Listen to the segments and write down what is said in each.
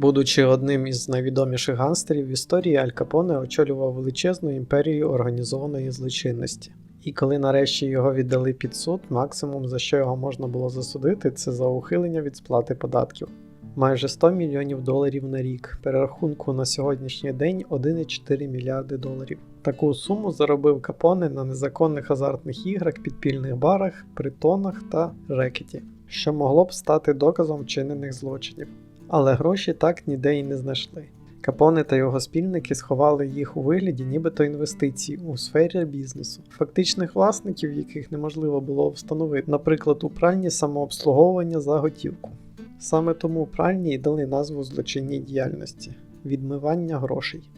Будучи одним із найвідоміших гангстерів в історії, Аль Капоне очолював величезну імперію організованої злочинності. І коли нарешті його віддали під суд, максимум за що його можна було засудити, це за ухилення від сплати податків. Майже 100 мільйонів доларів на рік. Перерахунку на сьогоднішній день 1,4 мільярди доларів. Таку суму заробив Капоне на незаконних азартних іграх, підпільних барах, притонах та рекеті, що могло б стати доказом вчинених злочинів. Але гроші так ніде й не знайшли. Капоне та його спільники сховали їх у вигляді нібито інвестицій у сфері бізнесу, фактичних власників, яких неможливо було встановити, наприклад, у пральні самообслуговування за готівку. Саме тому пральні й дали назву злочинній діяльності відмивання грошей.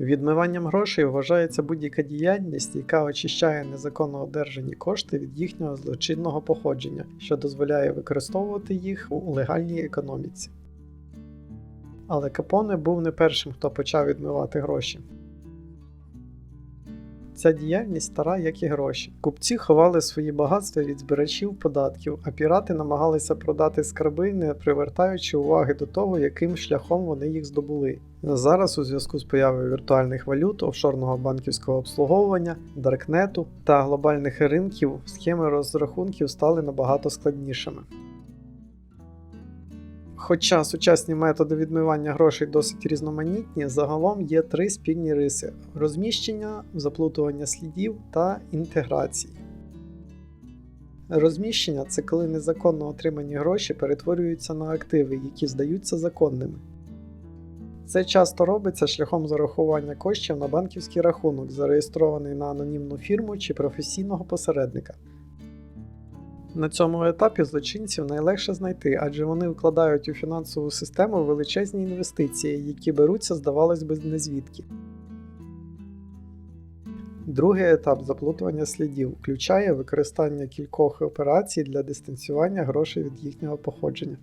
Відмиванням грошей вважається будь-яка діяльність, яка очищає незаконно одержані кошти від їхнього злочинного походження, що дозволяє використовувати їх у легальній економіці. Але Капоне був не першим, хто почав відмивати гроші. Ця діяльність стара, як і гроші. Купці ховали свої багатства від збирачів податків, а пірати намагалися продати скарби, не привертаючи уваги до того, яким шляхом вони їх здобули. Зараз у зв'язку з появою віртуальних валют, офшорного банківського обслуговування, даркнету та глобальних ринків схеми розрахунків стали набагато складнішими. Хоча сучасні методи відмивання грошей досить різноманітні, загалом є три спільні риси: розміщення, заплутування слідів та інтеграції. Розміщення це коли незаконно отримані гроші перетворюються на активи, які здаються законними. Це часто робиться шляхом зарахування коштів на банківський рахунок, зареєстрований на анонімну фірму чи професійного посередника. На цьому етапі злочинців найлегше знайти, адже вони вкладають у фінансову систему величезні інвестиції, які беруться, здавалось би, незвідки. Другий етап заплутування слідів включає використання кількох операцій для дистанціювання грошей від їхнього походження.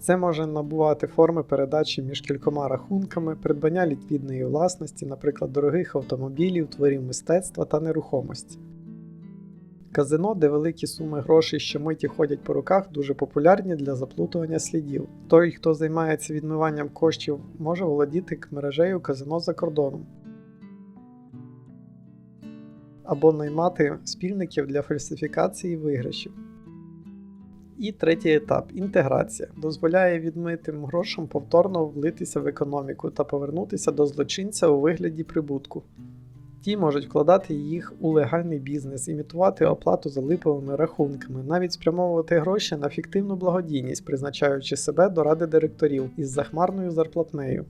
Це може набувати форми передачі між кількома рахунками, придбання ліквідної власності, наприклад, дорогих автомобілів, творів мистецтва та нерухомості. Казино, де великі суми грошей щомиті ходять по руках, дуже популярні для заплутування слідів. Той, хто займається відмиванням коштів, може володіти мережею казино за кордоном. Або наймати спільників для фальсифікації виграшів. І третій етап інтеграція дозволяє відмитим грошам повторно влитися в економіку та повернутися до злочинця у вигляді прибутку. Ті можуть вкладати їх у легальний бізнес, імітувати оплату за липовими рахунками, навіть спрямовувати гроші на фіктивну благодійність, призначаючи себе до ради директорів із захмарною зарплатнею.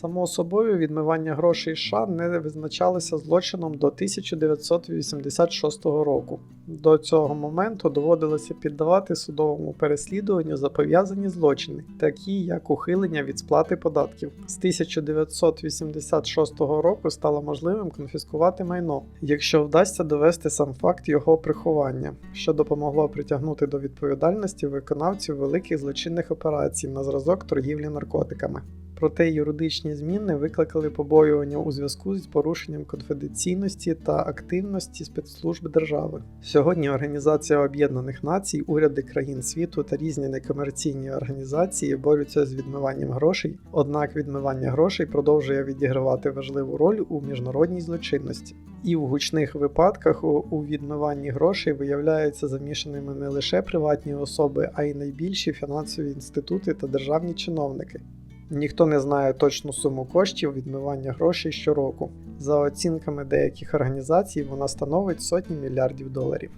Само собою, відмивання грошей США не визначалося злочином до 1986 року. До цього моменту доводилося піддавати судовому переслідуванню за пов'язані злочини, такі як ухилення від сплати податків. З 1986 року стало можливим конфіскувати майно, якщо вдасться довести сам факт його приховання, що допомогло притягнути до відповідальності виконавців великих злочинних операцій на зразок торгівлі наркотиками. Проте юридичні зміни викликали побоювання у зв'язку з порушенням конфіденційності та активності спецслужб держави. Сьогодні Організація Об'єднаних Націй, уряди країн світу та різні некомерційні організації борються з відмиванням грошей, однак відмивання грошей продовжує відігравати важливу роль у міжнародній злочинності. І в гучних випадках у, відмиванні грошей виявляються замішаними не лише приватні особи, а й найбільші фінансові інститути та державні чиновники. Ніхто не знає точну суму коштів відмивання грошей щороку. За оцінками деяких організацій, вона становить сотні мільярдів доларів.